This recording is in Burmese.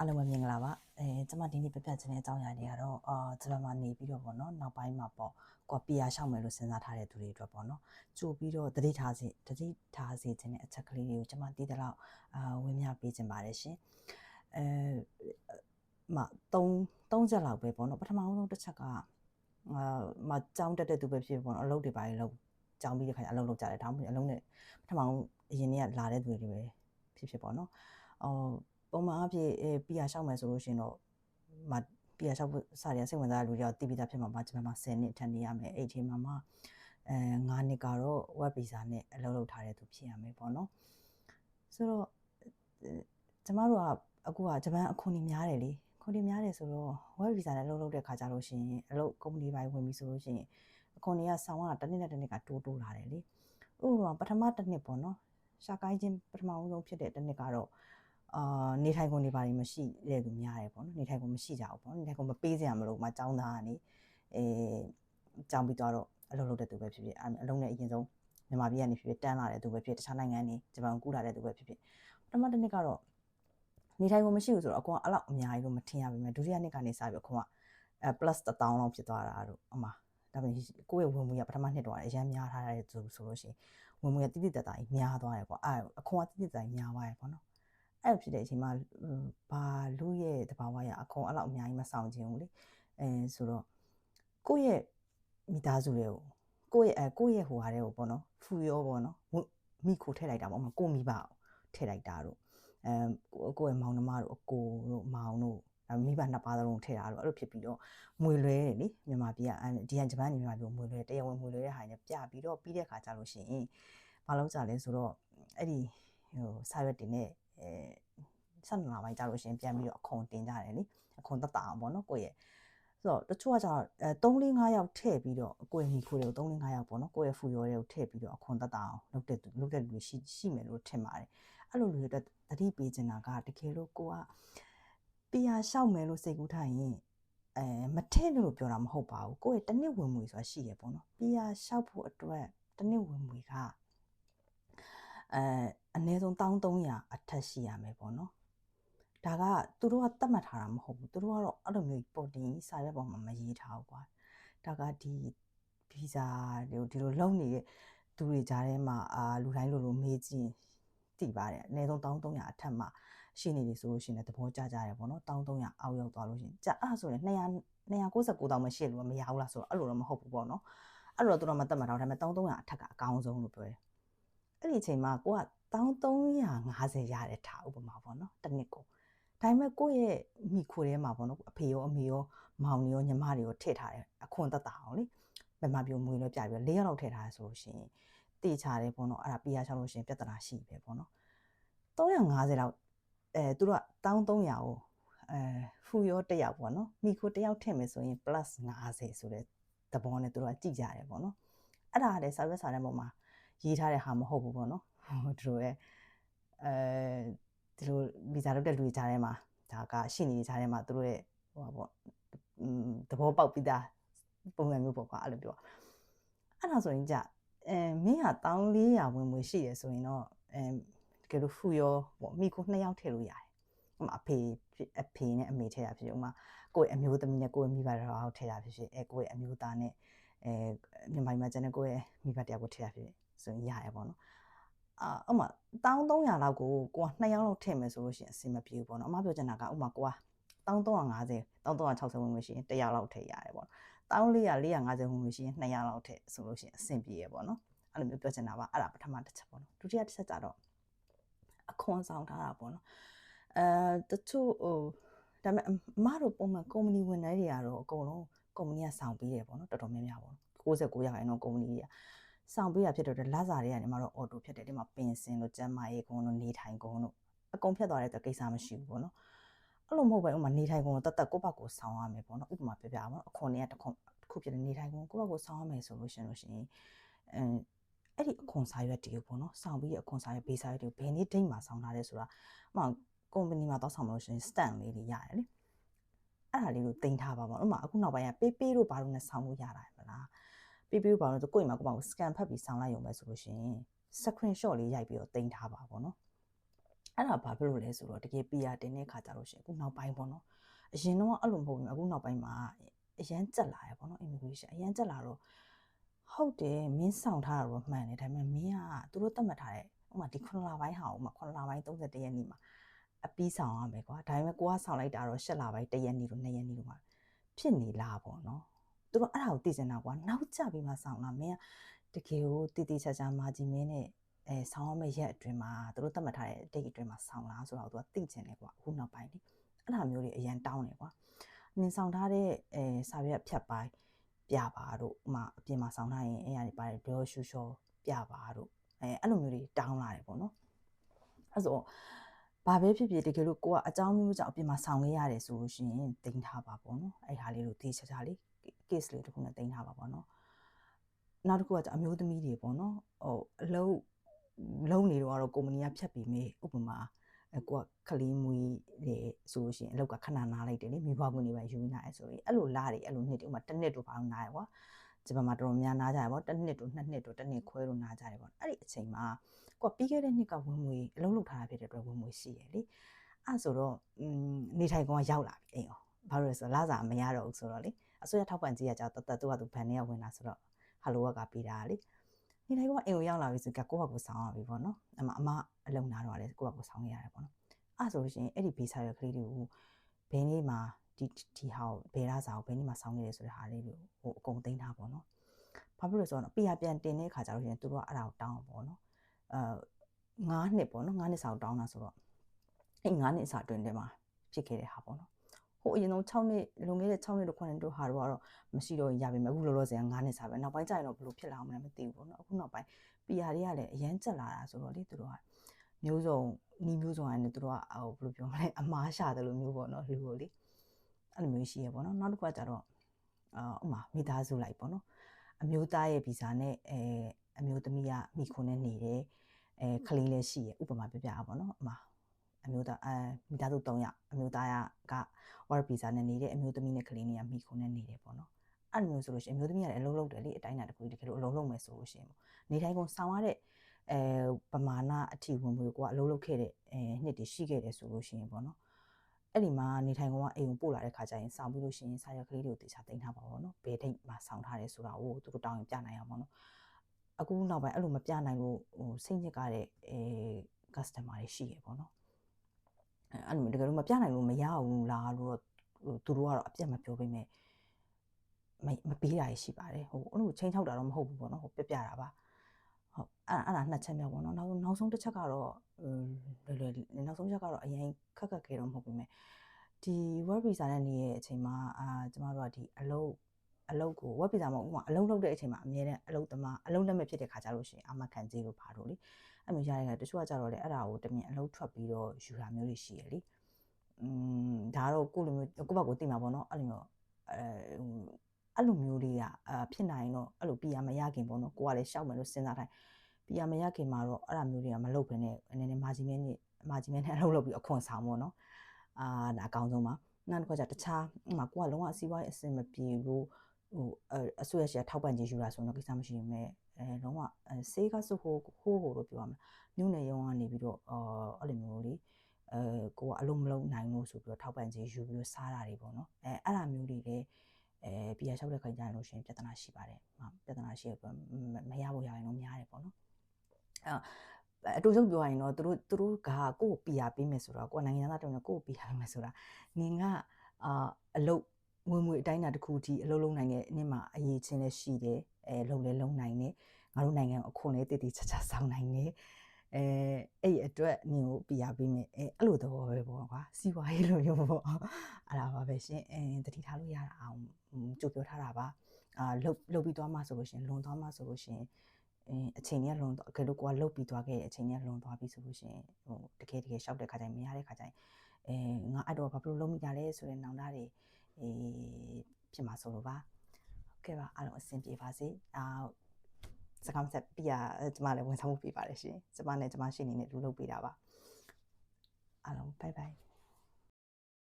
အားလုံးပဲမင်္ဂလာပါအဲကျွန်မဒီနေ့ပြပြချင်တဲ့အကြောင်းအရာတွေကတော့အာကျွန်မမှာနေပြီးတော့ပေါ့နော်နောက်ပိုင်းမှာပေါ့ကိုပီယာရှောက်မယ်လို့စဉ်းစားထားတဲ့သူတွေအတွက်ပေါ့နော်ကြိုပြီးတော့တတိထားစီတတိထားစီခြင်းတဲ့အချက်ကလေးတွေကိုကျွန်မတည်တဲ့လောက်အာဝင်မြပေးခြင်းပါတယ်ရှင်အဲမ3 3ချက်လောက်ပဲပေါ့နော်ပထမဆုံးတစ်ချက်ကအာမကြောင်းတက်တဲ့သူပဲဖြစ်ပေါ့နော်အလုပ်တွေပါလေလောက်ကြောင်းပြီးတဲ့ခါကျအလုပ်လုပ်ကြတယ်ဒါမှမဟုတ်အလုပ်နဲ့ပထမဆုံးအရင်နေ့ကလာတဲ့သူတွေပဲဖြစ်ဖြစ်ပေါ့နော်အော် ပုံမှန်အဖြစ်အဲပီယာရှောက်မယ်ဆိုလို့ရှင်တော့မပီယာရှောက်စာရစိတ်ဝင်စားတဲ့လူတွေကတည်ပြီးသားဖြစ်မှာပါကျွန်မမှာ10နှစ်ထပ်နေရမယ်အဲ့ဒီအချိန်မှာမှအဲ9နှစ်ကတော့ web visa နဲ့အလုပ်လုပ်ထားတဲ့သူဖြစ်ရမယ်ပေါ့နော်ဆိုတော့ကျမတို့ကအခုကဂျပန်အခွန်ကြီးများတယ်လေခွန်ကြီးများတယ်ဆိုတော့ web visa နဲ့အလုပ်လုပ်တဲ့ခါကြလို့ရှိရင်အလုပ်ကုမ္ပဏီပိုင်းဝင်ပြီဆိုလို့ရှိရင်အခွန်ကြီးကဆောင်းရတစ်နှစ်နဲ့တစ်နှစ်ကတိုးတိုးလာတယ်လေဥပမာပထမတစ်နှစ်ပေါ့နော်ရှာကိုင်းချင်းပထမဦးဆုံးဖြစ်တဲ့တစ်နှစ်ကတော့ အာနေထိုင်ကုန်တွေပါမရှိတဲ့သူများတယ်ပေါ့နော်နေထိုင်ကုန်မရှိကြဘူးပေါ့နေထိုင်ကုန်မပေးစရာမလိုမှចောင်းသားကနေအဲចောင်းပြီးတော့အလုပ်လုပ်တဲ့သူပဲဖြစ်ဖြစ်အလုံးနဲ့အရင်ဆုံးမြန်မာပြည်ကနေဖြစ်ဖြစ်တန်းလာတဲ့သူပဲဖြစ်တခြားနိုင်ငံနေဂျပန်ကူးလာတဲ့သူပဲဖြစ်ဖြစ်ပထမတစ်နှစ်ကတော့နေထိုင်ကုန်မရှိဘူးဆိုတော့အကောင်အဲ့လောက်အများကြီးလို့မထင်ရပါဘူးဒုတိယနှစ်ကနေစပြီးအကောင်ကအဲ plus 1000လောက်ဖြစ်သွားတာတို့အမဒါပေမဲ့ကိုယ့်ရဲ့ဝင်မှုရပထမနှစ်တော့အရန်များထားတဲ့သူဆိုလို့ရှိရင်ဝင်မှုရတိတိတတ်တာကြီးများသွားတယ်ပေါ့အဲအခွန်ကတိတိတတ်ကြီးများသွားတယ်ပေါ့နော် အဲ့ဖြစ်တဲ့အချိန်မှာဘာလူရဲ့တဘာဝရအခွန်အဲ့လောက်အများကြီးမဆောင်ခြင်းဘူးလေအဲဆိုတော့ကိုယ့်ရဲ့မိသားစုတွေကိုကိုယ့်ရဲ့အဲကိုယ့်ရဲ့ဟိုဟာတွေကိုပေါ့နော်ဖူရောပေါ့နော်မိခိုထည့်လိုက်တာပေါ့မကိုမိဘထည့်လိုက်တာတို့အဲကိုယ့်ရဲ့မောင်နှမတို့အကိုတို့မောင်တို့မိဘနှစ်ပါးသလုံးထည့်တာတော့အဲ့လိုဖြစ်ပြီးတော့မွေလွဲတယ်လေမြန်မာပြည်ကဒီကဂျပန်နေမြန်မာပြည်မွေလွဲတရားဝင်မွေလွဲတဲ့ဟာနဲ့ပြပြီးတော့ပြီးတဲ့ခါကျလို့ရှိရင်ဘာလို့ကြလဲဆိုတော့အဲ့ဒီဟိုစာရွက်တင်နဲ့ အဲဆက်နာပိုင်းကြလို့ရှိရင်ပြန်ပြီးတော့အခွန်တင်ကြတယ်လေအခွန်တက်တာအောင်ပေါ့နော်ကိုယ့်ရဲ့ဆိုတော့တချို့ကကျတော့အဲ3 4 5ယောက်ထည့်ပြီးတော့ကိုယ့်ရဲ့မိခိုးတွေကို3 4 5ယောက်ပေါ့နော်ကိုယ့်ရဲ့ဖူရောတွေကိုထည့်ပြီးတော့အခွန်တက်တာအောင်လုပ်တဲ့လုပ်တဲ့လူတွေရှိရှိမယ်လို့ထင်ပါတယ်အဲ့လိုလူတွေတတိပေးချင်တာကတကယ်လို့ကိုကပီယာလျှောက်မယ်လို့စိတ်ကူးထားရင်အဲမထည့်လို့ပြောတာမဟုတ်ပါဘူးကိုယ့်ရဲ့တနစ်ဝင်ငွေဆိုတာရှိရပေါ့နော်ပီယာလျှောက်ဖို့အတွက်တနစ်ဝင်ငွေကအဲ အနည်းဆုံး1300အထက်ရှိရမယ်ပေါ့နော်ဒါကသူတို့ကသတ်မှတ်ထားတာမဟုတ်ဘူးသူတို့ကတော့အဲ့လိုမျိုးပေါ်တင်စာရွက်ပေါ်မှာမရေးထားဘူးကွာဒါကဒီဗီဇာတွေဒီလိုလုံနေတဲ့သူတွေကြားထဲမှာအာလူတိုင်းလိုလိုမေးကြည့်တည်ပါတယ်အနည်းဆုံး1300အထက်မှာရှိနေပြီဆိုလို့ရှိရင်သဘောကျကြတယ်ပေါ့နော်1300အောက်ရောက်သွားလို့ရှိရင်ကြာအဲ့ဆိုရင်200 299တောင်မရှိလို့မရဘူးလားဆိုတော့အဲ့လိုတော့မဟုတ်ဘူးပေါ့နော်အဲ့လိုတော့သူတို့မတတ်မှတ်တော့ဒါပေမဲ့1300အထက်ကအကောင်းဆုံးလို့ပြောတယ်အဲ့ဒီအချိန်မှာကိုက 1350ရတဲ့ထားဥပမာပေါ့နော်တစ်နှစ်ကိုဒါပေမဲ့ကိုယ့်ရဲ့မိခိုထဲမှာပေါ့နော်အဖေရောအမေရောမောင်ရောညီမတွေရောထည့်ထားတယ်အခွန်သက်တာအောင်လေဘယ်မှာပြောမွေးလဲပြပြီး၄ရောက်လောက်ထည့်ထားရဆိုလို့ရှိရင်တေချာတယ်ပေါ့နော်အဲ့ဒါပြရချလို့ရှိရင်ပြဿနာရှိပဲပေါ့နော်350လောက်အဲသူတို့က1300ကိုအဲဖူရောတစ်ယောက်ပေါ့နော်မိခိုတစ်ယောက်ထည့်မယ်ဆိုရင် plus 50ဆိုတဲ့သဘောနဲ့သူတို့ကကြည့်ကြတယ်ပေါ့နော်အဲ့ဒါလည်းစာရွက်စာတမ်းပေါ်မှာရေးထားတဲ့ဟာမဟုတ်ဘူးပေါ့နော် သူတို့ရဲ့အဲဒီလိုဗီဇာလုပ်တဲ့လူတွေကြားထဲမှာဒါကရှိနေကြားထဲမှာသူတို့ရဲ့ဟိုပါပေါ့သဘောပေါက်ပြီးသားပုံစံမျိုးပေါ့ကွာအဲ့လိုပြောအဲ့ဒါဆိုရင်じゃအဲမင်းက1400ဝင်ဝင်ရှိရဆိုရင်တော့အဲတကယ်လို့ဖူရောပေါ့မိကိုနှစ်ယောက်ထည့်လို့ရတယ်ဟိုမှာအဖေအဖေနဲ့အမေထည့်တာဖြစ်ဥမာကိုယ့်ရဲ့အမျိုးသမီးနဲ့ကိုယ့်ရဲ့မိဘတော်ထည့်တာဖြစ်ဖြစ်အဲကိုယ့်ရဲ့အမျိုးသားနဲ့အဲမြန်မာပြည်မှာကျန်တဲ့ကိုယ့်ရဲ့မိဘတရားကိုထည့်တာဖြစ်ဆိုရင်ရတယ်ပေါ့နော် အာဥမာ1300လောက်ကိုကိုက2ယောက်လောက်ထည့်မယ်ဆိုလို့ရှိရင်အဆင်မပြေဘူးပေါ့နော်အမပြောချင်တာကဥမာကိုက1350 1360ဝင်ဝင်ရှိရင်100ယောက်လောက်ထည့်ရတယ်ပေါ့1400 450ဝင်ဝင်ရှိရင်200လောက်ထည့်ဆိုလို့ရှိရင်အဆင်ပြေရပေါ့နော်အဲ့လိုမျိုးပြောချင်တာပါအဲ့ဒါပထမတစ်ချက်ပေါ့နော်ဒုတိယတစ်ချက်ကြတော့အခွန်ဆောင်ထားတာပေါ့နော်အဲတချို့ဟိုဒါပေမဲ့အမတို့ပုံမှန်ကုမ္ပဏီဝင်တဲ့တွေကတော့အကုန်လုံးကုမ္ပဏီကဆောင်ပေးတယ်ပေါ့နော်တော်တော်များများပေါ့69ရာခိုင်နှုန်းကုမ္ပဏီတွေက ဆောင်ပေးရဖြစ်တော့လက်စာတွေကနေမှတော့အော်တိုဖြစ်တယ်ဒီမှာပင်စင်လို့ကျမ်းမာရေးကုန်းလို့နေထိုင်ကုန်းလို့အကုန်ဖြတ်သွားတဲ့ကိစ္စမရှိဘူးပေါ့နော်အဲ့လိုမဟုတ်ပဲဥမာနေထိုင်ကုန်းကိုတတ်တတ်ကိုယ့်ဘက်ကိုဆောင်းရမယ်ပေါ့နော်ဥပမာပြပြအောင်အခွန်တွေကတစ်ခုတစ်ခုဖြစ်တဲ့နေထိုင်ကုန်းကိုယ့်ဘက်ကိုဆောင်းရမယ်ဆိုလို့ရှင်လို့ရှိရင်အဲအဲ့ဒီအခွန်စာရွက်တွေကိုပေါ့နော်ဆောင်းပြီးအခွန်စာရွက်ဘေးစာရွက်တွေကိုဘယ်နေ့ဒိတ်မှာဆောင်းထားလဲဆိုတာဥမာကုမ္ပဏီမှာတော့ဆောင်းမလို့ရှင် stamp လေးတွေရတယ်လေအဲ့ဒါလေးကိုတင်ထားပါပေါ့ဥမာအခုနောက်ပိုင်းကပေးပေးတို့ဘာလို့နဲ့ဆောင်းလို့ရတာမလား ပြီးပြီးပါတော့ကိုယ့်မှာကိုယ့်မှာ scan ဖတ်ပြီးဆောင်းလိုက်ရုံပဲဆိုလို့ရှိရင် screenshot လေးရိုက်ပြီးတော့တင်ထားပါပေါ့နော်အဲ့ဒါဘာဖြစ်လို့လဲဆိုတော့တကယ် PR တင်တဲ့ခါကြလို့ရှိရင်အခုနောက်ပိုင်းပေါ့နော်အရင်တော့အဲ့လိုမဟုတ်ဘူးအခုနောက်ပိုင်းမှာအရန်ကြက်လာရပေါ့နော် immigration အရန်ကြက်လာတော့ဟုတ်တယ်မင်းဆောင်ထားတာတော့မှန်တယ်ဒါပေမဲ့မင်းကသူတို့သတ်မှတ်ထားတဲ့ဥပမာဒီ9လပိုင်းဟာဥပမာ9လပိုင်း31ရက်နေ့မှာအပီးဆောင်ရမယ်ကွာဒါပေမဲ့ကိုကဆောင်လိုက်တာတော့10လပိုင်း1ရက်နေ့လို့2ရက်နေ့လို့မှာဖြစ်နေလားပေါ့နော် သူတို့အဲ့ဒါကိုသိစင်တာကွာနောက်ကျပြီးမှဆောင်လာမင်းကတကယ်ကိုတည်တည်ချာချာမာကြီးမင်းနဲ့အဲဆောင်းရမယ့်ရက်အတွင်းမှာသူတို့သတ်မှတ်ထားတဲ့ date အတွင်းမှာဆောင်းလားဆိုတော့သူကသိချင်တယ်ကွာအခုနောက်ပိုင်းလေအဲ့ဒါမျိုးတွေအရန်တောင်းတယ်ကွာနင်ဆောင်ထားတဲ့အဲစာရွက်ဖြတ်ပိုင်းပြပါတို့ဥမာအပြင်မှာဆောင်းထားရင်အဲ့ရနေပါတယ်ဒေါ်ရှူရှောပြပါတို့အဲအဲ့လိုမျိုးတွေတောင်းလာတယ်ပေါ့နော်အဲ့ဆိုဘာပဲဖြစ်ဖြစ်တကယ်လို့ကိုကအကြောင်းမျိုးကြောင့်အပြင်မှာဆောင်ခဲ့ရတယ်ဆိုလို့ရှိရင်တင်ထားပါပေါ့နော်အဲ့ဟာလေးကိုသိချာချာလေး case လေးတစ်ခုနဲ့တင်ထားပါပေါ့နော်နောက်တစ်ခုကအမျိုးသမီးတွေပေါ့နော်ဟိုအလုံးလုံးနေတော့ကတော့ကုမ္ပဏီကဖြတ်ပြီးမေးဥပမာအကိုကခလီမွေးတယ်ဆိုလို့ရှိရင်အလောက်ကခဏနားလိုက်တယ်လေမိဘဝင်နေပါယူနေတယ်ဆိုရင်အဲ့လိုလားတယ်အဲ့လိုနှစ်တူမှတစ်နှစ်တူဘာလို့နားရကွာဒီဘက်မှာတော်တော်များနားကြရပေါ့တစ်နှစ်တူနှစ်နှစ်တူတစ်နှစ်ခွဲလို့နားကြတယ်ပေါ့အဲ့ဒီအချိန်မှာကိုကပြီးခဲ့တဲ့နှစ်ကဝင်မွေအလုံးလောက်ထားတာဖြစ်တဲ့အတွက်ဝင်မွေရှိရလေအဲ့ဆိုတော့နေထိုင်ကောင်ကရောက်လာပြီအိမ်ရောဘာလို့လဲဆိုတော့လာစာမရတော့ဘူးဆိုတော့လေ အစိုးရထောက်ပံ့ကြီးကကြာတတ်သူကသူဗန်နဲ့ဝင်လာဆိုတော့ဟယ်လိုကပေးတာလေနေတိုင်းကအိမ်ကိုရောက်လာပြီဆိုကကိုယ့်ဘာကိုဆောင်းရပြီပေါ့နော်အမအမအလုံနာတော့လေကိုယ့်ဘာကိုဆောင်းရရတယ်ပေါ့နော်အဲ့ဆိုလို့ရှိရင်အဲ့ဒီဘေးစာရွက်ကလေးတွေကိုဘယ်နေ့မှာဒီဒီဟာကိုဘယ်ရစာကိုဘယ်နေ့မှာဆောင်းနေတယ်ဆိုတဲ့ဟာလေးကိုဟိုအကုန်သိမ်းထားပေါ့နော်ဘာဖြစ်လို့ဆိုတော့ပြရပြန်တင်တဲ့ခါကျတော့ရှင်သူတို့ကအဲ့ဒါကိုတောင်းပေါ့နော်အဲ9နှစ်ပေါ့နော်9နှစ်စာကိုတောင်းတာဆိုတော့အဲ့9နှစ်စာအတွင်းထဲမှာဖြစ်ခဲ့တဲ့ဟာပေါ့နော် ဟိုအရင်ဆုံး6နှစ်လွန်ခဲ့တဲ့6နှစ်တို့9နှစ်တို့ဟာတော့ကတော့မရှိတော့ရပါမယ်အခုလောလောဆယ်က9နှစ်စာပဲနောက်ပိုင်းကျရင်တော့ဘယ်လိုဖြစ်လာအောင်မလဲမသိဘူးပေါ့နော်အခုနောက်ပိုင်း PR တွေကလည်းအရန်ကျက်လာတာဆိုတော့လေသူတို့ကမျိုးစုံနီးမျိုးစုံအနေနဲ့သူတို့ကဟိုဘယ်လိုပြောမလဲအမားရှာတယ်လို့မျိုးပေါ့နော်လူကိုလေအဲ့လိုမျိုးရှိရပေါ့နော်နောက်တစ်ခုကကြတော့အာဥမာမိသားစုလိုက်ပေါ့နော်အမျိုးသားရဲ့ဗီဇာနဲ့အဲအမျိုးသမီးကမိခွန်းနဲ့နေတယ်အဲကလေးလည်းရှိရဥပမာပြပြအောင်ပေါ့နော်အမာ အမျိုးသားအဲမိသားစု3ယောက်အမျိုးသားက work visa နဲ့နေတယ်အမျိုးသမီးနဲ့ကလေးနဲ့မိခွန်းနဲ့နေတယ်ပေါ့နော်အဲ့လိုမျိုးဆိုလို့ရှိရင်အမျိုးသမီးကလည်းအလုံးလုံးတယ်လေအတိုင်းအတာတစ်ခုတကယ်လို့အလုံးလုံးမယ်ဆိုလို့ရှိရင်နေတိုင်းကုန်ဆောင်ရတဲ့အဲပမာဏအထီဝင်မှုကိုကအလုံးလုံးခဲ့တဲ့အဲနှစ်တည်ရှိခဲ့တယ်ဆိုလို့ရှိရင်ပေါ့နော်အဲ့ဒီမှာနေထိုင်ကောင်ကအိမ်ကိုပို့လာတဲ့ခါကျရင်ဆောင်ပြီးလို့ရှိရင်စာရွက်ကလေးတွေကိုတေချာတင်ထားပါဘောနော်ဘယ်ထိတ်မှာဆောင်ထားတယ်ဆိုတာကိုသူတို့တောင်းရင်ပြနိုင်အောင်ပေါ့နော်အခုနောက်ပိုင်းအဲ့လိုမပြနိုင်လို့ဟိုစိတ်ညစ်ကားတဲ့အဲ customer တွေရှိရပေါ့နော် အဲ့လိုတကယ်လို့မပြနိုင်လို့မရဘူးလားလို့သူတို့ကတော့အပြတ်မပြောပေးမဲ့မမပေးတာရှိပါတယ်ဟိုအဲ့လိုချင်းချောက်တာတော့မဟုတ်ဘူးပေါ့နော်ဟိုပြပြတာပါဟုတ်အဲ့အဲ့ဒါနှစ်ချက်မြောက်ပေါ့နော်နောက်နောက်ဆုံးတစ်ချက်ကတော့လွယ်လွယ်နောက်ဆုံးချက်ကတော့အရင်ခက်ခက်ခဲတော့မဟုတ်ဘူးမဲ့ဒီ web visa နဲ့နေရဲ့အချိန်မှာအာကျမတို့ကဒီအလုပ်အလုပ်ကို web visa မှာဥပမာအလုပ်လုပ်တဲ့အချိန်မှာအမြဲတမ်းအလုပ်သမားအလုပ်လက်မဲ့ဖြစ်တဲ့ခါကြလို့ရှိရင်အမခံကြီးလို့ပါတော့လေ အဲ့မျိုးရတဲ့ကတချို့ကကြတော့လေအဲ့ဒါကိုတမင်အလုပ်ထွက်ပြီးတော့ယူတာမျိုးတွေရှိရလေอืมဒါကတော့ကိုလိုမျိုးကိုယ့်ဘက်ကိုသိမှာပေါ့နော်အဲ့လိုမျိုးအဲအဲ့လိုမျိုးလေးကအာဖြစ်နိုင်တော့အဲ့လိုပြရမရခင်ပေါ့နော်ကိုကလည်းရှောက်မယ်လို့စဉ်းစားတိုင်းပြရမရခင်မှာတော့အဲ့ဒါမျိုးတွေကမလုပ်ဘဲနဲ့နည်းနည်းမာဂျီမဲနဲ့မာဂျီမဲနဲ့အလုပ်လုပ်ပြီးအခွန်ဆောင်ပေါ့နော်အာဒါအကောင်းဆုံးပါနောက်တစ်ခါကျတခြားဥမာကိုကလုံးဝစီးပွားရေးအဆင်မပြေဘူး ဟိုအဆွေရထောက်ပံ့ခြင်းယူတာဆိုတော့ကိစ္စမရှိဘူးမဲ့အဲလုံးဝဆေးကစုဟိုဟိုးဟိုလို့ပြောရမှာမြို့နယ်ရုံးကနေပြီးတော့အော်အဲ့လိုမျိုးလေးအဲကိုကအလုံးမလုံးနိုင်လို့ဆိုပြီးတော့ထောက်ပံ့ခြင်းယူပြီးတော့စားတာတွေပေါ့နော်အဲအဲ့လိုမျိုးတွေလည်းအဲပြရလျှောက်တဲ့ခိုင်ကြရင်လို့ရှိရင်ပြဿနာရှိပါတယ်ပြဿနာရှိရမရဖို့ရရင်တော့များတယ်ပေါ့နော်အဲအတူဆုံးပြောရရင်တော့သူတို့သူတို့ကကိုယ့်ကို PR ပေးမယ်ဆိုတော့ကိုယ်နိုင်ငံသားတုံးနဲ့ကိုယ့်ကို PR ပေးမယ်ဆိုတာနင်ကအာအလုတ် ငွေငွေအတိုင်းအတာတစ်ခုထိအလုပ်လုပ်နိုင်တဲ့နေ့မှာအရေးချင်းလည်းရှိတယ်အဲလုံလည်းလုံနိုင်တယ်ငါတို့နိုင်ငံကိုအခွန်လည်းတည်တည်ချာချာဆောင်နိုင်တယ်အဲအဲ့အတွက်နင်ကိုပြရပေးမယ်အဲအဲ့လိုသဘောပဲပေါ့ကွာစီးပွားရေးလိုမျိုးပေါ့အဲ့ဒါပါပဲရှင်အဲတတိထားလို့ရတာအောင်ကြိုပြောထားတာပါအာလှုပ်လှုပ်ပြီးသွားမှဆိုလို့ရှင်လွန်သွားမှဆိုလို့ရှင်အင်းအချိန်ကြီးလွန်တော့ကဲလို့ကိုကလှုပ်ပြီးသွားခဲ့တဲ့အချိန်ကြီးလွန်သွားပြီဆိုလို့ရှင်ဟိုတကယ်တကယ်ရှောက်တဲ့ခါကျရင်မရတဲ့ခါကျရင်အဲငါအဲ့တော့ဘာဖြစ်လို့လုံးမိကြလဲဆိုတဲ့နောင်တတွေ အေးဖြစ်မှာဆိုလို့ပါဟုတ်ကဲ့ပါအားလုံးအဆင်ပြေပါစေအာစကားဆက်ပြရကျမလည်းဝန်ဆောင်မှုပေးပါတယ်ရှင်ကျမနဲ့ကျမရှိနေနဲ့လူလုပ်ပေးတာပါအားလုံးဘိုင်ဘိုင်